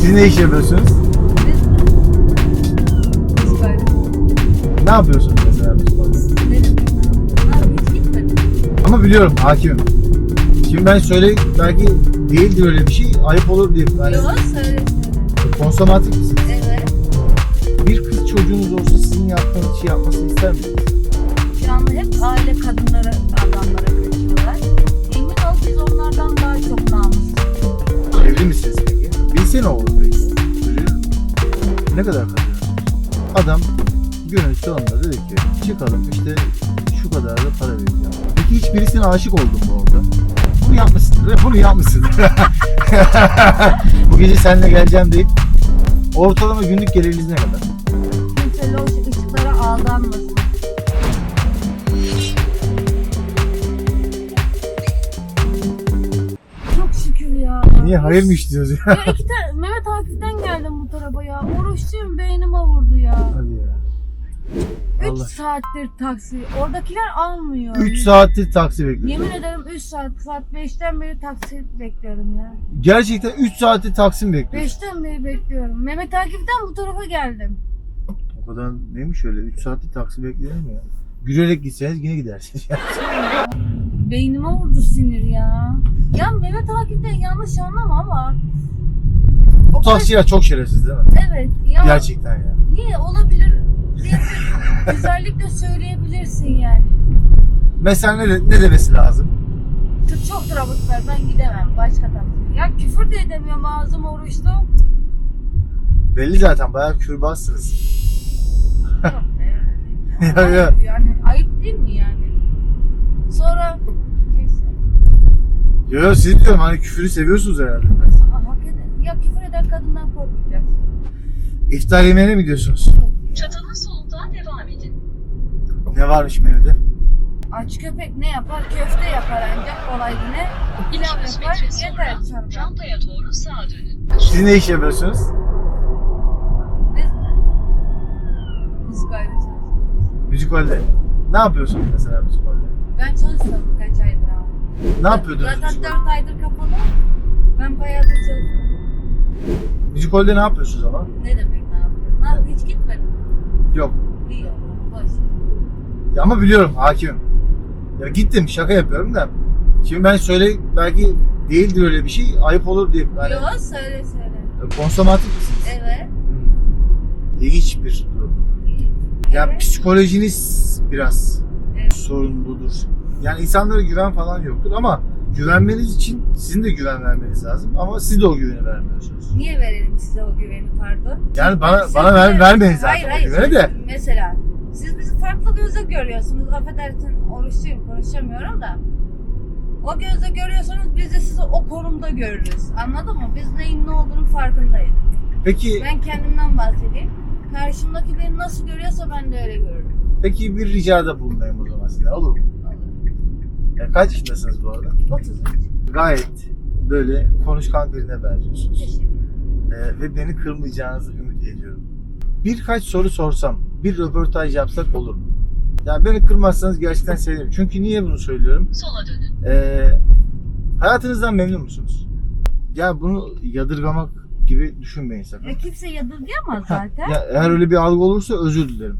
Siz ne iş yapıyorsunuz? Ne yapıyorsunuz mesela hiç gitmedim. Ama biliyorum hakimim. Şimdi ben söyle belki değildir öyle bir şey ayıp olur diye. Yani Yok söyle konsomatik misiniz? Evet. Bir kız çocuğunuz olsa sizin yaptığınız işi yapmasını ister? Şu anda hep aile kadınlara, adamlara kaçıyorlar. Emin ol biz onlardan daha çok namusluyuz. Evli misiniz peki? Bilse ne olur? Ne kadar kazanıyorsunuz? Adam günün sonunda dedi ki çıkalım işte şu kadar da para vereceğim. Peki hiç birisine aşık oldun mu orada? Bunu yapmışsın değil mi? Bunu yapmışsın. Bu gece seninle geleceğim deyip ortalama günlük geliriniz ne kadar? Kimse loş ışıklara aldanmasın. Çok şükür ya. Niye hayır mı işliyoruz ya? Ya iki tane 3 Allah. saattir taksi. Oradakiler almıyor. 3 saattir taksi bekliyorum. Yemin ederim 3 saat. Saat 5'ten beri taksi bekliyorum ya. Gerçekten 3 saattir taksim bekliyorsun. 5'ten beri bekliyorum. Mehmet Akif'ten bu tarafa geldim. O kadar neymiş öyle 3 saattir taksi beklenir mi ya? Gülerek gitseniz yine gidersiniz. Beynime vurdu sinir ya. Ya Mehmet Akif'ten yanlış anlama ama. O Bu taksiler çok şerefsiz değil mi? Evet. Ya Gerçekten ya. niye olabilir özellikle söyleyebilirsin yani. Mesela ne, ne demesi lazım? Çok, çok trafik var ben gidemem başka taksi. Ya küfür de edemiyorum ağzım oruçlu. Belli zaten bayağı kürbazsınız. Yok be. Ya, ya. Yani ayıp değil mi yani? Sonra neyse. Yo yo siz diyorum hani küfürü seviyorsunuz herhalde. Aa, hak eder. Ya küfür eden kadından korkmayacaksın. İftar yemeğine mi gidiyorsunuz? Çatalın. Ne varmış menüde? Aç köpek ne yapar? Köfte yapar ancak olay yine. Pilav 200 yapar yeter sonra rampaya doğru sağa dönün. Siz ne iş yapıyorsunuz? Biz mi? Biz gayret çalışıyoruz. Müzikalde. Ne yapıyorsunuz mesela müzikalde? Ben çalışıyorum kaç aydır abi. Ne yapıyordunuz Zaten müzikalde? 4 aydır kapalı. Ben bayağıdır çalışıyorum. Müzikalde ne yapıyorsunuz ama? Ne demek ne yapıyorum? Ne yapayım? Hiç gitmedim. Yok. Boş. Ya ama biliyorum hakimim. Ya gittim şaka yapıyorum da. Şimdi ben söyle belki değildir öyle bir şey ayıp olur diye. Yani Yok söyle söyle. konsomatik misiniz? Evet. Hmm. İlginç bir durum. Ya Evet. psikolojiniz biraz Evet. sorunludur. Yani insanlara güven falan yoktur ama güvenmeniz için sizin de güven vermeniz lazım ama siz de o güveni vermiyorsunuz. Niye verelim size o güveni pardon? Yani bana Siz bana ver, vermeyin zaten hayır, o güveni de. Mesela siz bizi farklı gözle görüyorsunuz. Affedersin oruçluyum konuşamıyorum da. O gözle görüyorsanız biz de sizi o konumda görürüz. Anladın mı? Biz neyin ne olduğunu farkındayız. Peki Ben kendimden bahsedeyim. Karşımdaki beni nasıl görüyorsa ben de öyle görürüm. peki bir ricada bulunayım o zaman sizden olur mu? Ya kaç yaşındasınız bu arada? 33. Gayet böyle konuşkan birine benziyorsunuz. Teşekkür ederim. Ee, ve beni kırmayacağınızı ümit ediyorum. Birkaç soru sorsam, bir röportaj yapsak olur mu? Yani beni kırmazsanız gerçekten sevinirim. Çünkü niye bunu söylüyorum? Sola dönün. Ee, hayatınızdan memnun musunuz? Yani bunu yadırgamak gibi düşünmeyin sakın. Ya kimse yadırgayamaz Ha, zaten. Ya eğer öyle bir algı olursa özür dilerim.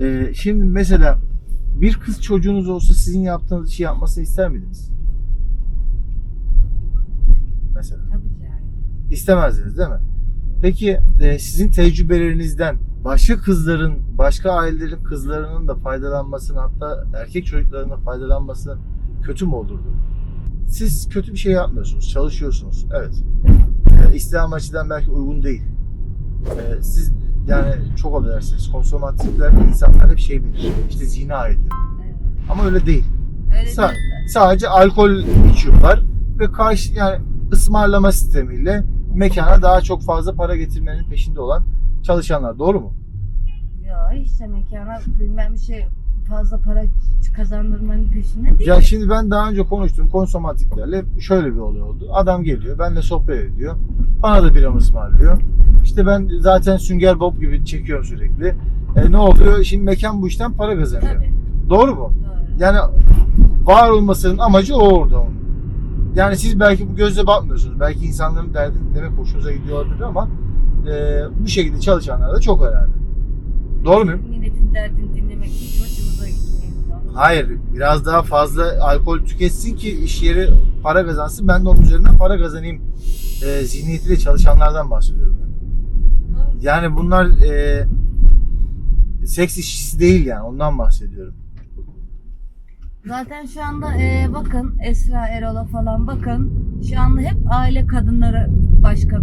Ee, şimdi mesela bir kız çocuğunuz olsa sizin yaptığınız işi yapmasını ister miydiniz? Mesela. Tabii ki yani. İstemezdiniz değil mi? Peki e, sizin tecrübelerinizden başka kızların, başka ailelerin kızlarının da faydalanmasını hatta erkek çocuklarının da faydalanması kötü mü olurdu? Siz kötü bir şey yapmıyorsunuz, çalışıyorsunuz. Evet. E, İslam açıdan belki uygun değil. E, siz yani çok affedersiniz konsomatikler insanlar hep şey bilir. İşte zina ediyor. Evet. Ama öyle değil. Öyle Sa- değil. sadece alkol içiyorlar ve karşı yani ısmarlama sistemiyle mekana daha çok fazla para getirmenin peşinde olan çalışanlar. Doğru mu? Ya işte mekana bilmem bir şey fazla para kazandırmanın peşinde değil. Ya şimdi ben daha önce konuştuğum konsomatiklerle şöyle bir olay oldu. Adam geliyor, benimle sohbet ediyor. Bana da biram ısmarlıyor. İşte ben zaten sünger bob gibi çekiyorum sürekli. E, ne oluyor? Şimdi mekan bu işten para kazanıyor. Tabii. Doğru mu? Doğru. Yani var olmasının amacı o orada onun. Yani siz belki bu gözle bakmıyorsunuz. Belki insanların derdini demek hoşunuza gidiyor olabilir ama e, bu şekilde çalışanlar da çok herhalde. Doğru muyum? Milletin derdini dinlemek hiç hoşumuza gitmiyor. Hayır. Biraz daha fazla alkol tüketsin ki iş yeri para kazansın. Ben de onun üzerinden para kazanayım e, zihniyetiyle çalışanlardan bahsediyorum. ben. Yani bunlar e, seks işçisi değil yani. Ondan bahsediyorum. Zaten şu anda e, bakın Esra Erol'a falan bakın. Şu anda hep aile kadınları başka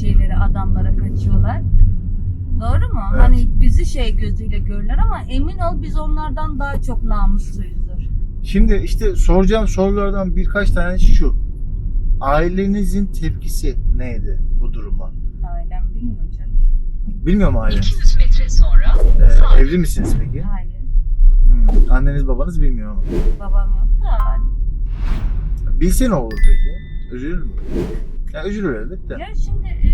şeyleri adamlara kaçıyorlar. Doğru mu? Evet. Hani bizi şey gözüyle görürler ama emin ol biz onlardan daha çok namusluyuzdur. Şimdi işte soracağım sorulardan birkaç tanesi şu. Ailenizin tepkisi neydi bu duruma? Ailem bilmiyor canım. Bilmiyor mu aileniz? 200 metre sonra Ee, sağ evli misiniz peki? Hayır. Hmm, Anneniz babanız bilmiyor ama. Babam yok da Bilse ne olur peki? Üzülür mü? Ya üzülür elbette. Ya şimdi e,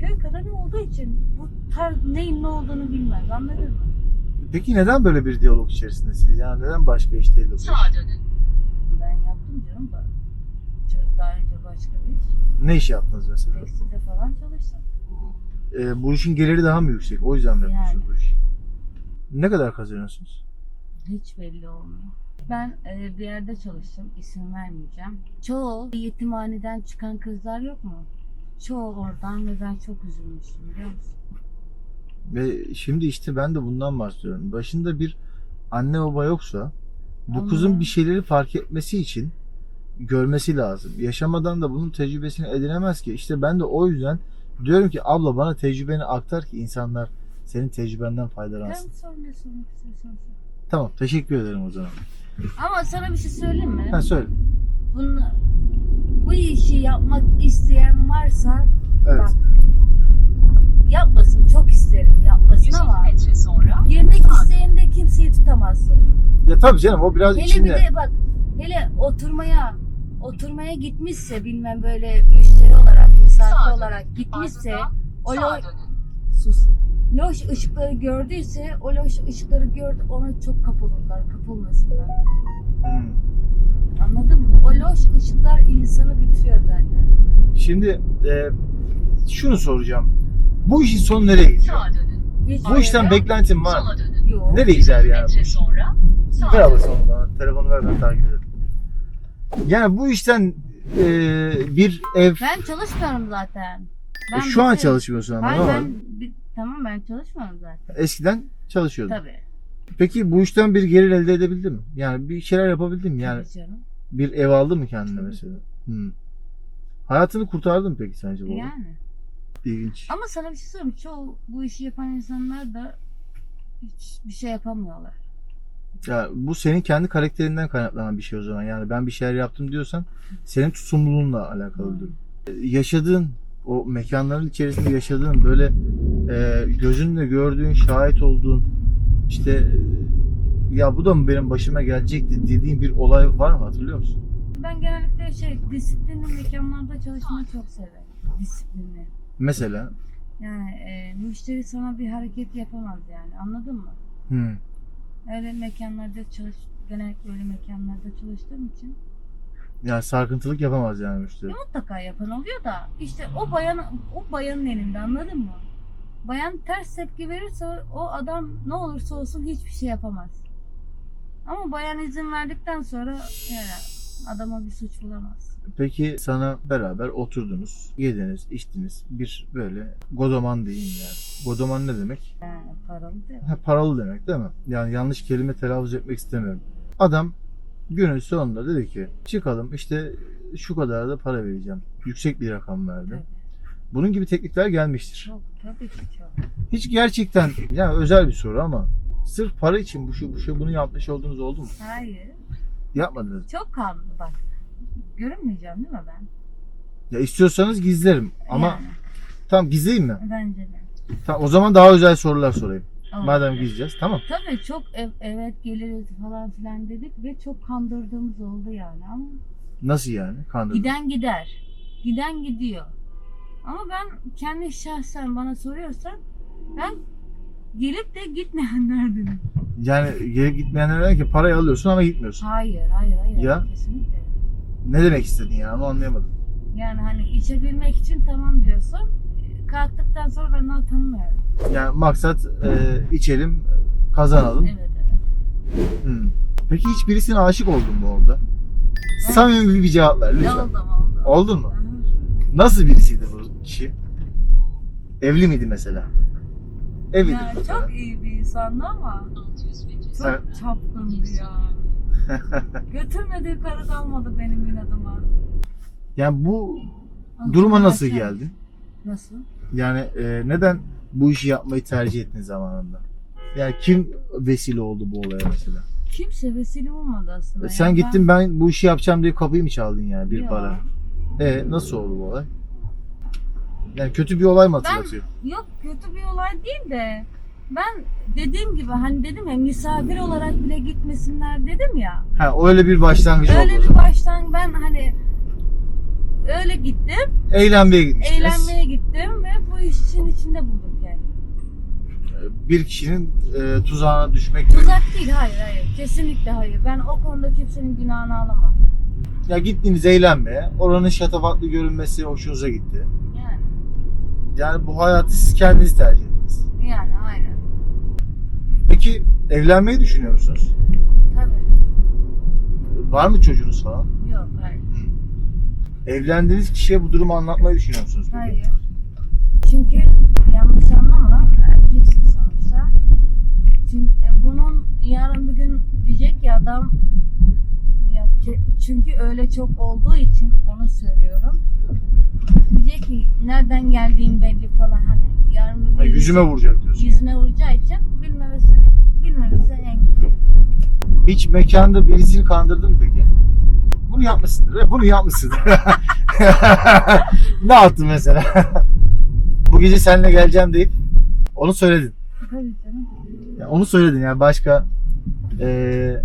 köy kadını olduğu için bu tarz neyin ne olduğunu bilmez anladın mı? Peki neden böyle bir diyalog içerisindesiniz? Yani neden başka iş değil sağa dönün. Ben yaptım canım da. Daha önce başka bir iş. Ne iş yaptınız mesela? Tekstilde falan çalıştım. Ee, bu işin geliri daha mı yüksek? O yüzden mi Yani. yapıyorsunuz bu işi? Ne kadar kazanıyorsunuz? Hiç belli olmuyor. Ben e, bir yerde çalıştım. isim vermeyeceğim. Çoğu yetimhaneden çıkan kızlar yok mu? Çoğu oradan ve ben çok üzülmüştüm biliyor musun? Ve şimdi işte ben de bundan bahsediyorum. Başında bir anne baba yoksa bu Ama- kızın bir şeyleri fark etmesi için görmesi lazım. Yaşamadan da bunun tecrübesini edinemez ki. İşte ben de o yüzden diyorum ki abla bana tecrübeni aktar ki insanlar senin tecrübenden Ben faydalansın. sonra ne sormak istiyorsan sor. Tamam teşekkür ederim o zaman. Ama sana bir şey söyleyeyim mi? Ha söyle. Bunu, bu işi yapmak isteyen varsa Evet. Bak. yapmasın. Çok isterim yapmasın 150 ama metre sonra girmek sağ dönün. isteyende kimseyi tutamazsın. Ya tabii canım o biraz Hele içinde. bir de bak hele oturmaya oturmaya gitmişse bilmem böyle müşteri olarak misafir Sağ olarak gitmişse Ardından o sağa lo- dönün. Sus. Loş ışıkları gördüyse o loş ışıkları gördü ona çok kapılırlar kapılmasınlar. Hmm. Anladın mı? O loş ışıklar insanı bitiriyor zaten. Şimdi e, şunu soracağım. Bu işin sonu nereye gidiyor? Sağa dönün. Hiç Bu işten beklentin var mı? Sola dönün. Yok. Nereye gider 150 yani? bu metre iş? sonra sağa Ver dönün. bana. Telefonu ver ben takip ederim. Yani bu işten e, bir ev Ben çalışmıyorum zaten. E, şu an çalışmıyorsun ama Hayır ben bir- tamam ben çalışmıyorum zaten. Eskiden çalışıyordun. Tabii. Peki bu işten bir gelir elde edebildin mi? Yani bir şeyler yapabildin mi? Yani Tabii bir ev aldın mı kendine Tabii. mesela? Hmm. Hayatını kurtardın mı peki sence bu? Yani. İlginç. Ama sana bir şey söyleyeyim. Çoğu bu işi yapan insanlar da hiç bir şey yapamıyorlar. Ya bu senin kendi karakterinden kaynaklanan bir şey o zaman. Yani ben bir şeyler yaptım diyorsan senin tutumluluğunla alakalı Hmm. E, Yaşadığın o mekanların içerisinde yaşadığın böyle e, gözünle gördüğün, şahit olduğun işte e, ya bu da mı benim başıma gelecekti dediğin bir olay var mı hatırlıyor musun? Ben genellikle şey disiplinli mekanlarda çalışmayı çok severim. Disiplinli. Mesela Yani e, müşteri sana bir hareket yapamaz yani anladın mı? hmm, Öyle mekanlarda çalış genellikle öyle mekanlarda çalıştığım için yani sarkıntılık yapamaz yani müşteri. mutlaka yapan oluyor da işte o bayan o bayanın elinde anladın mı? Bayan ters tepki verirse o adam ne olursa olsun hiçbir şey yapamaz. Ama bayan izin verdikten sonra yani adama bir suç bulamaz. Peki sana beraber oturdunuz, yediniz, içtiniz. Bir böyle godoman diyeyim yani. Godoman ne demek? Yani paralı değil. Ha, paralı demek değil mi? Yani yanlış kelime telaffuz etmek istemiyorum. Adam günün sonunda dedi ki çıkalım işte şu kadar da para vereceğim. Yüksek bir rakam verdi. Bunun gibi teklifler gelmiştir. Çok tabii ki çok. Hiç gerçekten yani özel bir soru ama sırf para için bu şu bu şu bunu yapmış olduğunuz oldu mu? Hayır. Yapmadınız. Çok kanlı bak. Görünmeyeceğim değil mi ben? Ya istiyorsanız gizlerim ama Yani, tamam gizleyeyim mi? bence de. Tamam, o zaman daha özel sorular sorayım. Ama- Madem gizleyeceğiz tamam. Tabii çok ev- evet geliriz falan filan dedik ve çok kandırdığımız oldu yani ama Nasıl yani? Kandırdın. giden gider. Giden gidiyor. Ama ben kendi şahsen bana soruyorsan ben gelip de gitmeyenlerdenim. Yani geri gitmeyenler der ki parayı alıyorsun ama gitmiyorsun. Hayır, hayır, hayır. Ya? Kesinlikle. Ne demek istedin ya onu anlayamadım. Yani hani içebilmek için tamam diyorsun. Kalktıktan sonra ben onu tanımıyorum. Yani maksat e, içelim kazanalım. Evet evet. Hmm. Peki hiç birisine aşık oldun mu orada? Samimi bir cevap ver lütfen. Oldum oldu. Oldun mu? Hı. Nasıl birisiydi bu kişi? Evli miydi mesela? Evlidir Yani mesela. çok iyi bir insandı ama 600 metre. çok Evet. çapkındı ya. Götürmediği karı kalmadı benim inadıma. Yani bu duruma nasıl geldin? Nasıl? Yani e, neden bu işi yapmayı tercih ettin zamanında? Yani kim vesile oldu bu olaya mesela? Kimse vesile olmadı aslında. E, Sen Yani gittin ben bu işi yapacağım diye kapıyı mı çaldın yani bir Yok. para? E nasıl oldu bu olay? Yani kötü bir olay mı Ben- hatırlatıyor? Yok kötü bir olay değil de ben dediğim gibi hani dedim ya misafir olarak bile gitmesinler dedim ya. Ha öyle bir başlangıç oldu. Öyle o bir zaman. baştan ben hani öyle gittim, Eğlenmeye gitmiştiniz. eğlenmeye gittim ve bu işin içinde buldum Bir kişinin e, tuzağına düşmek gibi. Uzak değil, hayır hayır. Kesinlikle hayır. Ben o konuda kimsenin günahını alamam. Ya gittiniz eğlenmeye. Oranın şatafatlı görünmesi hoşunuza gitti. Yani, Yani bu hayatı siz kendiniz tercih ettiniz. yani aynen. Peki evlenmeyi düşünüyor musunuz? Tabii. Var mı çocuğunuz falan? Yok, hayır. Evlendiğiniz kişiye bu durumu anlatmayı düşünüyor musunuz? peki? Hayır. Çünkü yanlış anlama, erkeksin sonuçta. Çünkü e, bunun yarın bir gün diyecek ya adam ya çünkü öyle çok olduğu için onu söylüyorum. Diyecek ki nereden geldiğin belli falan hani yarın bir Ha, gün yüzüme vuracak diyorsun. yüzüne vuracağı için bilmemesini bilmemesi en güzeli. Hiç mekanda birisini kandırdın mı peki? Bunu yapmışsındır. Bunu yapmışsındır. ne yaptın mesela? bu gece seninle geleceğim deyip onu söyledin. Tabii canım. Yani onu söyledin yani başka eee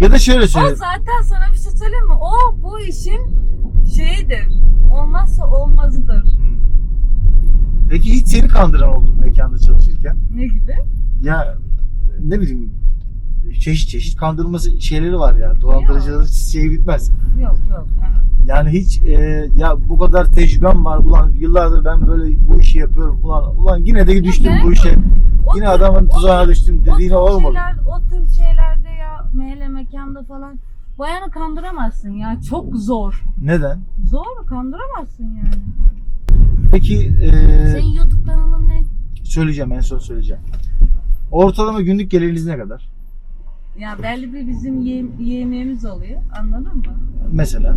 ya da şöyle O söyle. zaten sana bir şey söyleyeyim mi? O bu işin şeyidir. Olmazsa olmazıdır. Hmm. Peki hiç seni kandıran oldu mu mekanda çalışırken? Ne gibi? Ya ne bileyim çeşit çeşit kandırılması şeyleri var ya. Dolandırıcıların şeyi bitmez. Yok yok. Yani hiç e, ya bu kadar tecrübem var ulan yıllardır ben böyle bu işi yapıyorum ulan ulan yine de düştüm bu işe. O Yine tür- adamın o tuzağına düştüm o dediğine tür olmadı. Şeyler, o tür şeylerde ya meyle mekanda falan bayanı kandıramazsın ya. Çok zor. Neden? Zor kandıramazsın yani. Peki e, Senin YouTube kanalın ne? söyleyeceğim en son söyleyeceğim. Ortalama günlük geliriniz ne kadar? Ya belli bir bizim ye- yemeğimiz oluyor. Anladın mı? Mesela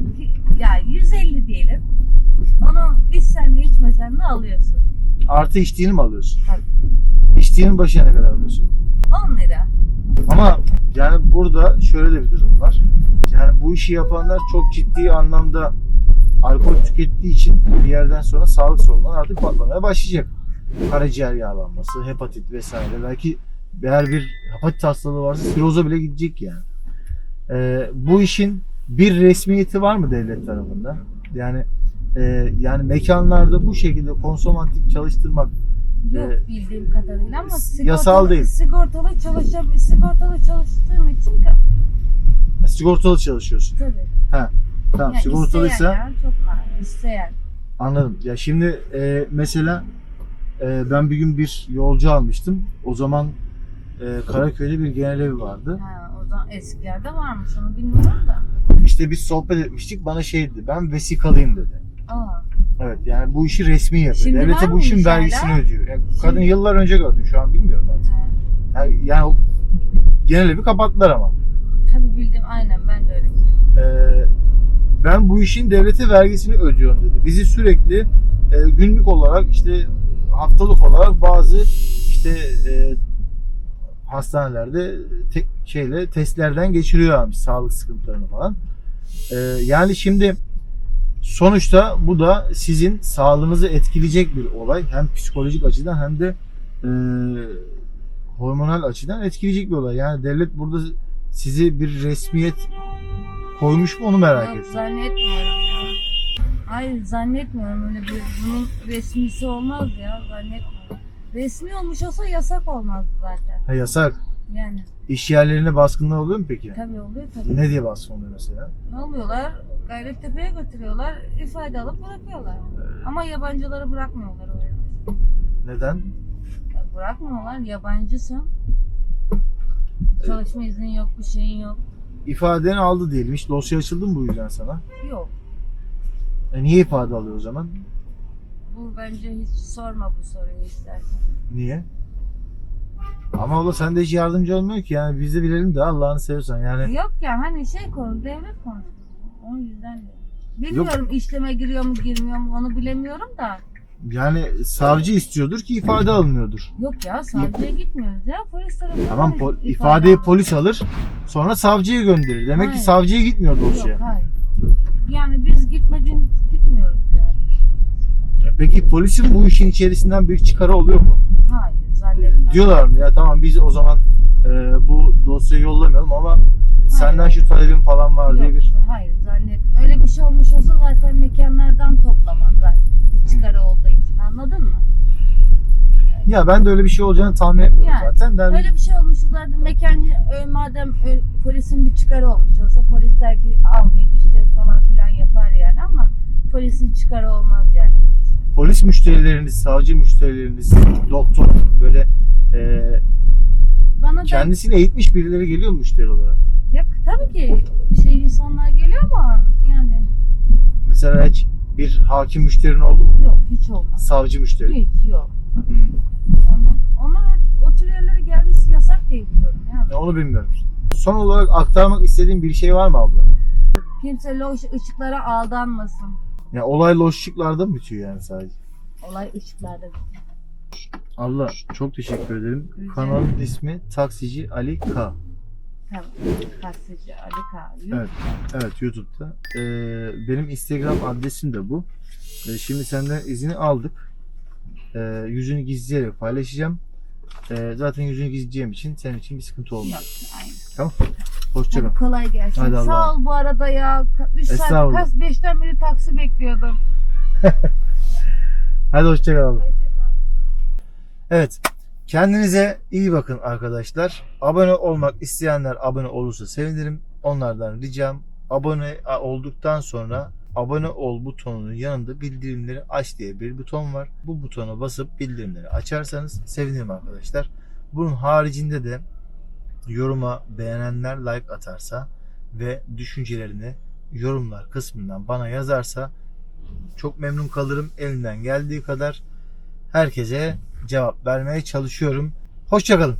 Ya 150 diyelim. Onu içsen de içmesen de alıyorsun. Artı içtiğini mi alıyorsun? Tabii. İçtiğinin başına ne kadar alıyorsun? 10 lira. Ama yani burada şöyle de bir durum var. Yani bu işi yapanlar çok ciddi anlamda alkol tükettiği için bir yerden sonra sağlık sorunları artık patlamaya başlayacak. Karaciğer yağlanması, hepatit vesaire. Belki eğer bir hepatit hastalığı varsa siroza bile gidecek yani. Ee, bu işin bir resmiyeti var mı devlet tarafından? Yani e, yani mekanlarda bu şekilde konsomatik çalıştırmak Yok Ee, bildiğim kadarıyla ama sigortalı, yasal değil. Sigortalı çalışab sigortalı çalıştığım için ka- sigortalı çalışıyorsun. tabii. Tamam Ya sigortalıysa isteyen ya, çok var. isteyen. Anladım. Ya şimdi e, mesela e, ben bir gün bir yolcu almıştım. O zaman e, Karaköy'de bir genel evi vardı. Ha, o zaman eskilerde varmış onu bilmiyorum da. İşte biz sohbet etmiştik. Bana şey dedi. Ben vesikalıyım dedi. Aa, Evet yani bu işi resmi yapıyor. Şimdi Devlete bu işin vergisini ödüyor. Yani kadın Şimdi- yıllar önce gördüm. Şu an bilmiyorum artık. ha. Yani, yani genel evi kapattılar ama. Tabii bildim aynen ben de öyle biliyorum. Ee, ben bu işin devlete vergisini ödüyorum dedi. Bizi sürekli e, günlük olarak işte haftalık olarak bazı işte e, hastanelerde tek şeyle testlerden geçiriyor abi sağlık sıkıntılarını falan. Ee, yani şimdi sonuçta bu da sizin sağlığınızı etkileyecek bir olay. Hem psikolojik açıdan hem de e, hormonal açıdan etkileyecek bir olay. Yani devlet burada sizi bir resmiyet koymuş mu onu merak Yok, ettim. zannetmiyorum ya. Hayır zannetmiyorum öyle bir bunun resmisi olmaz ya zannetmiyorum. Resmi olmuş olsa yasak olmazdı zaten. Ha yasak. Yani İş yerlerine baskınlar oluyor mu peki? tabii oluyor tabii. Ne diye baskın oluyor mesela? Ne oluyorlar? Gayrettepe'ye götürüyorlar. ifade alıp bırakıyorlar. Ama yabancıları bırakmıyorlar öyle. Neden? Ya Bırakmıyorlar. Yabancısın. Çalışma iznin yok, bir şeyin yok. İfadeni aldı diyelim. Hiç dosya açıldı mı bu yüzden sana? Yok. E niye ifade alıyor o zaman? Bu bence hiç sorma bu soruyu istersen. Niye? Ama abla sen de hiç yardımcı olmuyor ki yani biz de bilelim de Allah'ını seversen yani Yok ya hani şey konu, devlet konusu. O yüzden de. Bilmiyorum işleme giriyor mu girmiyor mu onu bilemiyorum da. yani savcı istiyordur ki ifade alınıyordur. Yok ya savcıya gitmiyoruz ya polis tarafından Tamam ifade pol- alıyoruz. ifadeyi polis alır sonra savcıya gönderir. Demek ki Hayır. savcıya gitmiyor dosya. Yok hayır. Yani biz gitmediğimiz gitmiyoruz yani. E Peki polisin bu işin içerisinden bir çıkarı oluyor mu? Zannetmem. Diyorlar mı ya tamam biz o zaman e, bu dosyayı yollamayalım ama senden şu talebin falan var diye Yok, bir Hayır zannetmem. Öyle bir şey olmuş olsa zaten mekanlardan toplamazlar. Bir çıkarı olduğu için anladın mı? ya ben de öyle bir şey olacağını tahmin etmiyorum Yani, zaten. Der, Öyle bir şey olmuş zaten mekancı ö- madem ö- polisin bir çıkarı olmuş olsa polis der ki almayayım işte falan filan yapar yani ama polisin çıkarı olmaz yani. polis müşterileriniz, savcı müşterileriniz, doktor böyle e, Bana da kendisini eğitmiş birileri geliyor mu müşteri olarak? ya, tabii ki şey insanlar geliyor ama yani Mesela hiç bir hakim müşterin oldu mu? yok hiç olmaz. Savcı müşteri. Hiç yok. Hmm. Onlar, onlar o tür yerlere gelmesi yasak diye biliyorum ya. Ya onu bilmiyorum. Son olarak aktarmak istediğin bir şey var mı abla? Kimse loş ışıklara aldanmasın. Ya olay loşluklarda mı bitiyor yani sadece? Olay ışıklarda. Abla çok teşekkür ederim. Rica Kanalın ismi Taksici Ali K. Tamam. Taksici Ali Kahve. Evet. Evet YouTube'da. Ee, benim Instagram adresim de bu. Ee, şimdi senden izini aldık. Ee, yüzünü gizleyerek paylaşacağım. Ee, zaten yüzünü gizleyeceğim için senin için bir sıkıntı olmaz. Yok, aynen. Hoşçakal. Hadi kolay gelsin. Hadi Allah'a Sağ ol bu arada ya. 3 saat Estağfurullah. kaç 5'ten beri taksi bekliyordum. Hadi hoşçakal abla. Evet. Kendinize iyi bakın arkadaşlar. Abone olmak isteyenler abone olursa sevinirim. Onlardan ricam abone olduktan sonra abone ol butonunun yanında bildirimleri aç diye bir buton var. Bu butona basıp bildirimleri açarsanız sevinirim arkadaşlar. Bunun haricinde de yoruma beğenenler like atarsa ve düşüncelerini yorumlar kısmından bana yazarsa çok memnun kalırım. Elimden geldiği kadar herkese cevap vermeye çalışıyorum. Hoşçakalın.